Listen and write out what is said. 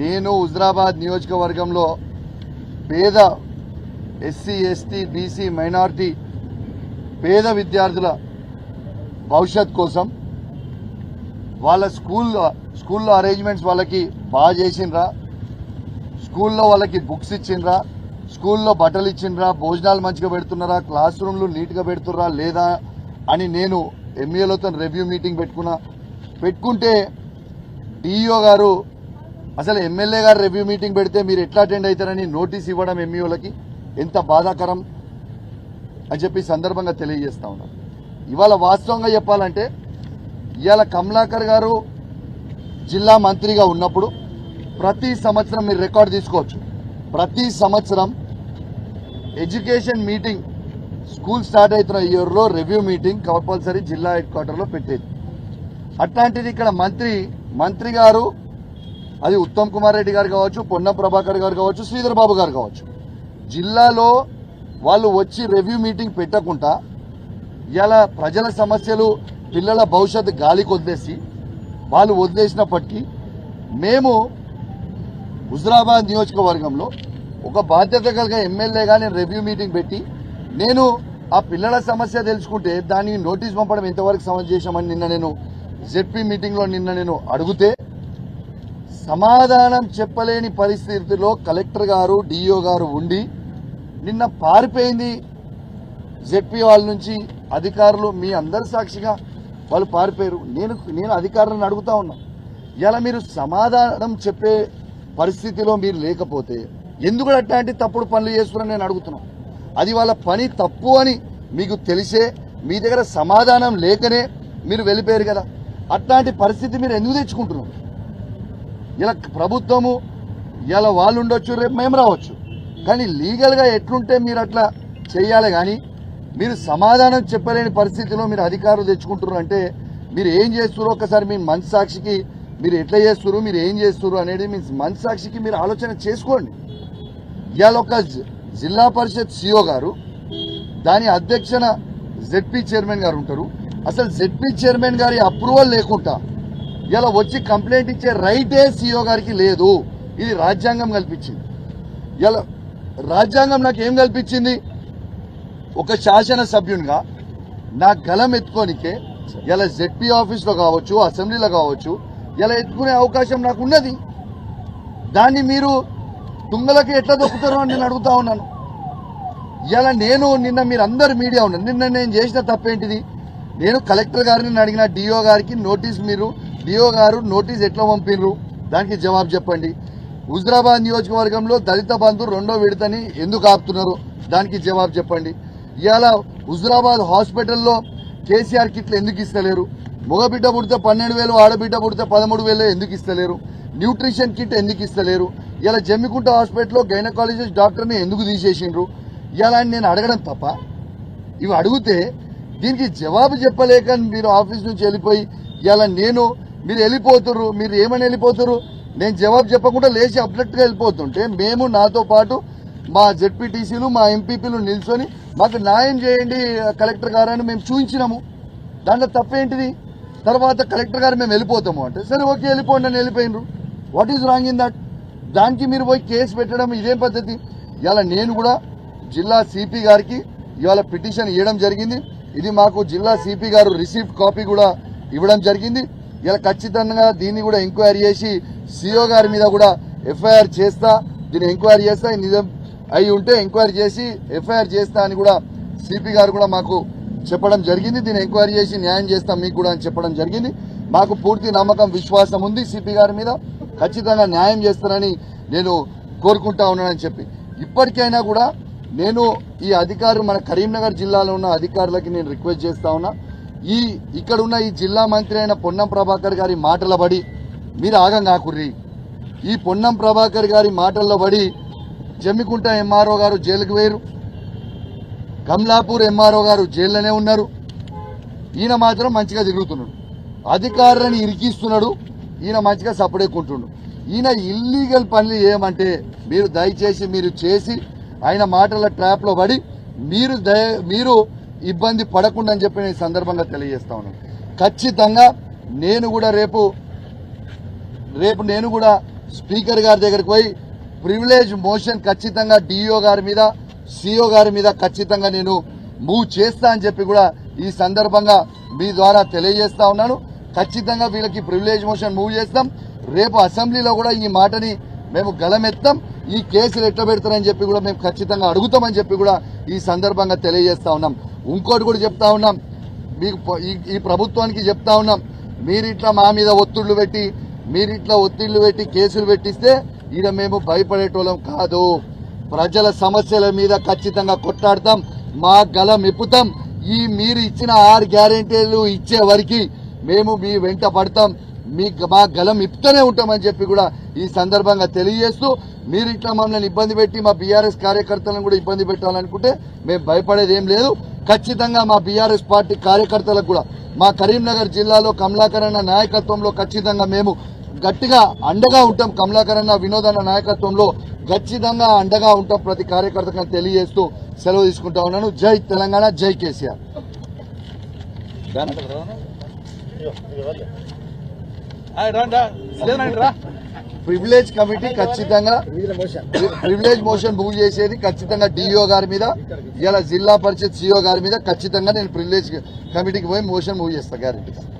నేను హుజరాబాద్ నియోజకవర్గంలో పేద ఎస్సీ ఎస్టీ బీసీ మైనారిటీ పేద విద్యార్థుల భవిష్యత్ కోసం వాళ్ళ స్కూల్లో స్కూల్లో అరేంజ్మెంట్స్ వాళ్ళకి బాగా చేసిండ్రా. స్కూల్లో వాళ్ళకి బుక్స్ ఇచ్చిండ్రా. స్కూల్లో బట్టలు ఇచ్చిండ్రా. భోజనాలు మంచిగా పెడుతున్నారా? క్లాస్ రూమ్లు నీట్గా పెడుతుర్రా లేదా అని నేను ఎంఈఓలతో రివ్యూ మీటింగ్ పెట్టుకున్నా. పెట్టుకుంటే డిఈఓ గారు అసలు ఎమ్మెల్యే గారు రివ్యూ మీటింగ్ పెడితే మీరు ఎట్లా అటెండ్ అవుతారని నోటీస్ ఇవ్వడం ఎంఈఓలకి ఎంత బాధాకరం అని చెప్పి సందర్భంగా తెలియజేస్తా ఉన్నారు ఇవాళ వాస్తవంగా చెప్పాలంటే ఇవాళ కమలాకర్ గారు జిల్లా మంత్రిగా ఉన్నప్పుడు ప్రతి సంవత్సరం మీరు రికార్డు తీసుకోవచ్చు. ప్రతి సంవత్సరం ఎడ్యుకేషన్ మీటింగ్ స్కూల్ స్టార్ట్ అవుతున్న ఇయర్లో రివ్యూ మీటింగ్ కంపల్సరీ జిల్లా హెడ్ క్వార్టర్లో పెట్టేది. అట్లాంటిది ఇక్కడ మంత్రి మంత్రి గారు అది ఉత్తమ్ కుమార్ రెడ్డి గారు కావచ్చు పొన్నం ప్రభాకర్ గారు కావచ్చు శ్రీధర్ బాబు గారు కావచ్చు. జిల్లాలో వాళ్ళు వచ్చి రివ్యూ మీటింగ్ పెట్టకుండా ఇలా ప్రజల సమస్యలు పిల్లల భవిష్యత్తు గాలికి వదిలేసి వాళ్ళు వదిలేసినప్పటికీ మేము హుజరాబాద్ నియోజకవర్గంలో ఒక బాధ్యత కలిగిన ఎమ్మెల్యేగా నేను రివ్యూ మీటింగ్ పెట్టి నేను ఆ పిల్లల సమస్య తెలుసుకుంటే దానికి నోటీస్ పంపడం ఎంతవరకు సమస్య చేశామని నిన్న నేను జెడ్పీ మీటింగ్లో నిన్న నేను అడిగితే సమాధానం చెప్పలేని పరిస్థితిలో కలెక్టర్ గారు డిఓ గారు ఉండి నిన్న పారిపోయింది. జెడ్పీ వాళ్ళ నుంచి అధికారులు మీ అందరి సాక్షిగా వాళ్ళు పారిపోయారు. నేను నేను అధికారులను అడుగుతా ఉన్నా. ఇలా మీరు సమాధానం చెప్పే పరిస్థితిలో మీరు లేకపోతే ఎందుకు అట్లాంటి తప్పుడు పనులు చేస్తున్నారని నేను అడుగుతున్నాను అది వాళ్ళ పని తప్పు అని మీకు తెలిసే మీ దగ్గర సమాధానం లేకనే మీరు వెళ్ళిపోయారు కదా. అట్లాంటి పరిస్థితి మీరు ఎందుకు తెచ్చుకుంటున్నారు? ఇలా ప్రభుత్వము ఇలా వాళ్ళు ఉండొచ్చు రేపు మేము రావచ్చు. కానీ లీగల్గా ఎట్లుంటే మీరు అట్లా చేయాలి కానీ మీరు సమాధానం చెప్పలేని పరిస్థితిలో మీరు అధికారులు తెచ్చుకుంటున్నారు అంటే మీరు ఏం చేస్తున్నారు ఒకసారి మీ మనసాక్షికి మీరు ఎట్లా చేస్తున్నారు మీరు ఏం చేస్తున్నారు అనేది మీ మనసాక్షికి మీరు ఆలోచన చేసుకోండి. ఇవాళ ఒక జి- జిల్లా పరిషత్ సిఓ గారు దాని అధ్యక్షన జెడ్పీ చైర్మన్ గారు ఉంటారు. అసలు జెడ్పీ చైర్మన్ గారి అప్రూవల్ లేకుండా ఇలా వచ్చి కంప్లైంట్ ఇచ్చే రైటే సీఓ గారికి లేదు. ఇది రాజ్యాంగం కల్పించింది. ఇలా రాజ్యాంగం నాకు ఏం కల్పించింది? ఒక శాసన సభ్యునిగా నా గలం ఎత్తుకోనికే ఇలా జెడ్పీ ఆఫీస్లో కావచ్చు అసెంబ్లీలో కావచ్చు ఇలా ఎత్తుకునే అవకాశం నాకు ఉన్నది. దాన్ని మీరు తుంగలకి ఎట్లా దొక్కుతారో అని నేను అడుగుతా ఉన్నాను. ఇలా నేను నిన్న మీరు అందరు మీడియా ఉన్నారు. నిన్న నేను చేసిన తప్పేంటిది? నేను కలెక్టర్ గారిని అడిగిన డిఓ గారికి నోటీస్ మీరు డిఓ గారు నోటీస్ ఎట్లా పంపినరు దానికి జవాబు చెప్పండి. హుజరాబాద్ నియోజకవర్గంలో దళిత బంధు రెండో విడతని ఎందుకు ఆపుతున్నారు? దానికి జవాబు చెప్పండి. ఇవాళ హుజరాబాద్ హాస్పిటల్లో కేసీఆర్ కిట్లు ఎందుకు ఇస్తలేరు? మగబిడ్డ పుడితే పన్నెండు వేలు ఆడబిడ్డ పుడితే పదమూడు వేలు ఎందుకు ఇస్తలేరు? న్యూట్రిషన్ కిట్ ఎందుకు ఇస్తలేరు? ఇలా జమ్మికుంట హాస్పిటల్లో గైనకాలజిస్ట్ డాక్టర్ని ఎందుకు తీసేసిండ్రు? ఇలా అని నేను అడగడం తప్ప ఇవి అడిగితే దీనికి జవాబు చెప్పలేక మీరు ఆఫీస్ నుంచి వెళ్ళిపోయి ఇలా నేను మీరు వెళ్ళిపోతుర్రు మీరు ఏమని వెళ్ళిపోతుర్రు? నేను జవాబు చెప్పకుండా లేచి అప్డెట్గా వెళ్ళిపోతుంటే మేము నాతో పాటు మా జెడ్పీటీసీలు మా ఎంపీపీలు నిల్చొని మాకు న్యాయం చేయండి కలెక్టర్ గారు అని మేము చూపించినాము దాంట్లో తప్పేంటిది? తర్వాత కలెక్టర్ గారు మేము వెళ్ళిపోతాము అంటే సరే ఓకే వెళ్ళిపోండి అని వెళ్ళిపోయినరు. What is wrong in that దానికి మీరు పోయి కేసు పెట్టడం ఇదేం పద్ధతి? ఇవాళ నేను కూడా జిల్లా సిపి గారికి ఇవాళ పిటిషన్ ఇవ్వడం జరిగింది. ఇది మాకు జిల్లా సిపి గారు రిసీప్ట్ కాపీ కూడా ఇవ్వడం జరిగింది. ఇలా ఖచ్చితంగా దీన్ని కూడా ఎంక్వైరీ చేసి సిఓ గారి మీద కూడా ఎఫ్ఐఆర్ చేస్తా దీన్ని ఎంక్వైరీ చేస్తా నిజం అయి ఉంటే ఎంక్వైరీ చేసి ఎఫ్ఐఆర్ చేస్తా అని కూడా సిపి గారు కూడా మాకు చెప్పడం జరిగింది. దీన్ని ఎంక్వైరీ చేసి న్యాయం చేస్తాం మీకు కూడా అని చెప్పడం జరిగింది. మాకు పూర్తి నమ్మకం విశ్వాసం ఉంది సిపి గారి మీద. ఖచ్చితంగా న్యాయం చేస్తారని నేను కోరుకుంటా ఉన్నానని చెప్పి. ఇప్పటికైనా కూడా నేను ఈ అధికారులు మన కరీంనగర్ జిల్లాలో ఉన్న అధికారులకి నేను రిక్వెస్ట్ చేస్తా ఉన్నా. ఈ ఇక్కడ ఉన్న ఈ జిల్లా మంత్రి అయిన పొన్నం ప్రభాకర్ గారి మాటల బడి మీరు ఆగం కాకుర్రి ఈ పొన్నం ప్రభాకర్ గారి మాటల్లో పడి జమ్మికుంట ఎంఆర్ఓ గారు జైలుకు వేరు. కమలాపూర్ ఎంఆర్ఓ గారు జైల్లోనే ఉన్నారు. ఈయన మాత్రం మంచిగా తిరుగుతున్నాడు అధికారులను ఇరికిస్తున్నాడు. ఈయన మంచిగా సపడేకుంటున్నాడు ఈయన ఇల్లీగల్ పనులు ఏమంటే మీరు దయచేసి మీరు చేసి ఆయన మాటల ట్రాప్లో పడి మీరు దయ మీరు ఇబ్బంది పడకుండా అని చెప్పి నేను ఈ సందర్భంగా తెలియజేస్తా ఉన్నాను. ఖచ్చితంగా నేను కూడా రేపు రేపు నేను కూడా స్పీకర్ గారి దగ్గరికి పోయి ప్రివిలేజ్ మోషన్ ఖచ్చితంగా డిఓ గారి మీద సిఓ గారి మీద ఖచ్చితంగా నేను మూవ్ చేస్తా అని చెప్పి కూడా ఈ సందర్భంగా మీ ద్వారా తెలియజేస్తా ఉన్నాను. ఖచ్చితంగా వీళ్ళకి ప్రివిలేజ్ మోషన్ మూవ్ చేస్తాం. రేపు అసెంబ్లీలో కూడా ఈ మాటని మేము గలమెత్తాం ఈ కేసులు ఎట్లా పెడతారని చెప్పి కూడా మేము ఖచ్చితంగా అడుగుతామని చెప్పి కూడా ఈ సందర్భంగా తెలియజేస్తా ఉన్నాం. ఇంకోటి కూడా చెప్తా ఉన్నాం. మీకు ఈ- ఈ ప్రభుత్వానికి చెప్తా ఉన్నాం. మీరు ఇట్లా మా మీద ఒత్తిళ్ళు పెట్టి మీరు ఇట్లా ఒత్తిళ్ళు పెట్టి కేసులు పెట్టిస్తే ఈడ మేము భయపడేటోళ్ళం కాదు. ప్రజల సమస్యల మీద ఖచ్చితంగా కొట్లాడతాం. మా గలం ఎప్పుతాం ఈ మీరు ఇచ్చిన ఆరు గ్యారెంటీలు ఇచ్చే వరకు మేము మీ వెంట పడతాం. మీ మా గలం ఇప్పుతూనే ఉంటామని చెప్పి కూడా ఈ సందర్భంగా తెలియజేస్తూ మీరు ఇట్లా మమ్మల్ని ఇబ్బంది పెట్టి మా బీఆర్ఎస్ కార్యకర్తలను కూడా ఇబ్బంది పెట్టాలనుకుంటే మేము భయపడేది ఏం లేదు. ఖచ్చితంగా మా బీఆర్ఎస్ పార్టీ కార్యకర్తలకు కూడా మా కరీంనగర్ జిల్లాలో కమలాకరణ నాయకత్వంలో ఖచ్చితంగా మేము గట్టిగా అండగా ఉంటాం. కమలాకరణ వినోదన్న నాయకత్వంలో ఖచ్చితంగా అండగా ఉంటాం ప్రతి కార్యకర్తకు తెలియజేస్తూ సెలవు తీసుకుంటా ఉన్నాను. జై తెలంగాణ జై కేసీఆర్. ప్రివిలేజ్ కమిటీ ఖచ్చితంగా ప్రివిలేజ్ మోషన్ మూవ్ చేసేది ఖచ్చితంగా డిఓ గారి మీద ఇలా జిల్లా పరిషత్ సిఓ గారి మీద ఖచ్చితంగా నేను ప్రివిలేజ్ కమిటీకి పోయి మోషన్ మూవ్ చేస్తా గ్యారెంటీ